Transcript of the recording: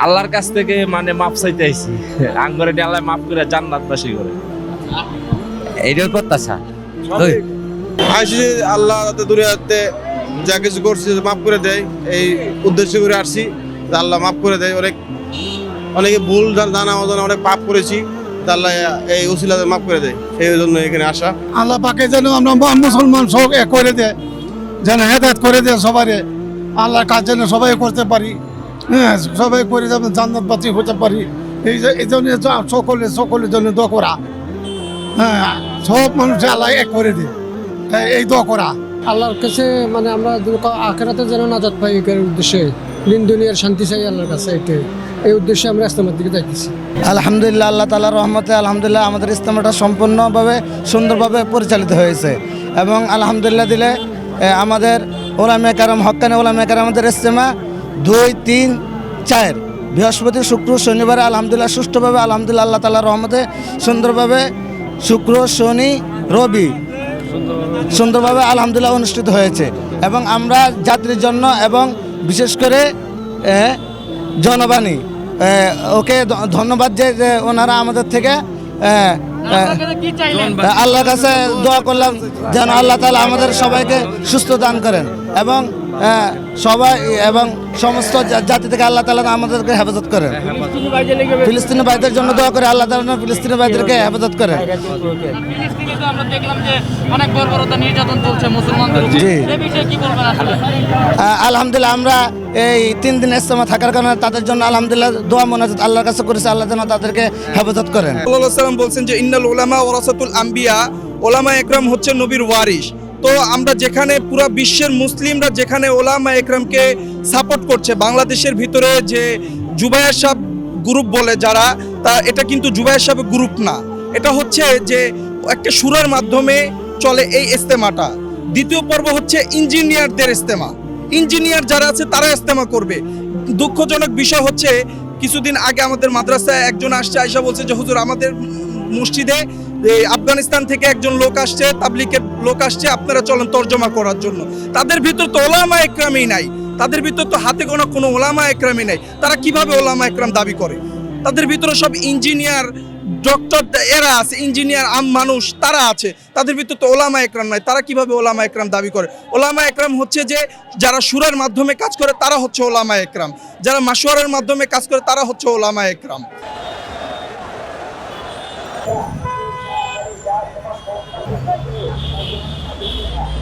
আল্লাহর কাছ থেকে মানে মাপ চাইতে আইছি। আঙ্গরে আল্লাহ মাফ করে জান্নাতবাসী করে। এইটাই করতেছা আইসি আল্লাহ যাতে দুনিয়াতে যা কিছু করছি মাফ করে দেয় এই উদ্দেশ্য করে আসছি। যে আল্লাহ মাফ করে দেয়। অনেক অনেকে ভুল জান- জানা অজানা অনেক পাপ করেছি আল্লাহ এই উসিলাতে মাফ করে দেয়। সেই জন্য এখানে আসা। আল্লাহ পাকে যেন আমরা মুসলমান সব এ করে দেয় যেন হেদায়ত করে দেয় সবারে। আল্লাহর কাজ যেন সবাই করতে পারি। হ্যাঁ সবাই করে যেন জান্নাতবাসী হতে পারি। এই যে এই জন্য যা- সকলে সকলের জন্য দোয়া করা। হ্যাঁ সব মানুষ আল্লাহ এক করে দেয় এই- এই দোয়া করা। আল্লাহর কাছে মানে আমরা আখেরাতে যেন নাজাত পাই এর উদ্দেশ্যে। দিন দুনিয়ার শান্তি চাই আল্লাহর কাছে এটাই। এই উদ্দেশ্যে আমরা ইসলামের দিকে যাইতেছি। আলহামদুলিল্লাহ আল্লাহ তালার রহমতে আলহামদুলিল্লাহ আমাদের ইস্তেমাটা সম্পূর্ণভাবে সুন্দরভাবে পরিচালিত হয়েছে। এবং আলহামদুলিল্লাহ দিলে আমাদের ওলামে কারাম হকানে ওলামে কারাম আমাদের ইস্তেমা দুই, তিন, চার। বৃহস্পতি, শুক্র, শনিবারে আলহামদুলিল্লাহ সুষ্ঠুভাবে, আলহামদুলিল্লাহ আল্লাহ তালার রহমতে সুন্দরভাবে শুক্র, শনি, রবি সুন্দরভাবে আলহামদুলিল্লাহ অনুষ্ঠিত হয়েছে। এবং আমরা যাত্রীর জন্য এবং বিশেষ করে জনবাণী ওকে ধন্যবাদ যে ওনারা আমাদের থেকে আল্লাহর কাছে দোয়া করলাম যেন আল্লাহ তালা আমাদের সবাইকে সুস্থ দান করেন। এবং সবাই এবং সমস্ত জাতি থেকে আল্লাহ তালা আমাদেরকে হেফাজত করেন। ফিলিস্তিনি ভাইদের জন্য দোয়া করে আল্লাহ তালা ফিলিস্তিনি ভাইদেরকে হেফাজত করেন। ফিলিস্তিনে তো আমরা দেখলাম যে অনেক বর্বরতা নির্যাতন চলছে মুসলমানদের উপর। জি। এ বিষয়ে কি বলবেন আসলে? আহ, আলহামদুলিল্লাহ আমরা এই তিন দিন ইস্তেমা থাকার কারণে তাদের জন্য আলহামদুলিল্লাহ দোয়া মোনাজাত আল্লাহর কাছে করেছে আল্লাহ যেন তাদেরকে হেফাজত করেন। আল্লাহ সাল্লাম বলছেন যে ইন্নাল ওলামা ওরাসাতুল আম্বিয়া ওলামা একরাম হচ্ছে নবীর ওয়ারিস তো আমরা যেখানে পুরো বিশ্বের মুসলিমরা যেখানে ওলামা একরামকে সাপোর্ট করছে, বাংলাদেশের ভিতরে যে জুবাইর সাহেব গ্রুপ বলে যারা, তা এটা কিন্তু জুবায়ের সাহেব গ্রুপ না। এটা হচ্ছে যে একটা সুরার মাধ্যমে চলে এই ইস্তেমাটা দ্বিতীয় পর্ব হচ্ছে ইঞ্জিনিয়ারদের ইস্তেমা ইঞ্জিনিয়ার যারা আছে তারা ইস্তেমা করবে। দুঃখজনক বিষয় হচ্ছে, কিছুদিন আগে আমাদের মাদ্রাসায় একজন আসছে আয়সা বলছে যে, হুজুর, আমাদের মসজিদে আফগানিস্তান থেকে একজন লোক আসছে তাবলিকের লোক আসছে, আপনারা চলেন তর্জমা করার জন্য। তাদের ভিতর তো ওলামা একরামই নাই। তাদের ভিতর তো হাতে গোনা কোনো ওলামা একরামই নাই। তারা কীভাবে ওলামা একরাম দাবি করে? তাদের ভিতরে সব ইঞ্জিনিয়ার, ডক্টর, এরা আছে, ইঞ্জিনিয়ার, আম মানুষ, তারা আছে। তাদের ভিতর তো ওলামা একরাম নাই। তারা কীভাবে ওলামা একরাম দাবি করে? ওলামা একরাম হচ্ছে যে, যারা সুরের মাধ্যমে কাজ করে, তারা হচ্ছে ওলামা একরাম। যারা মাসোয়ারের মাধ্যমে কাজ করে, তারা হচ্ছে ওলামা একরাম।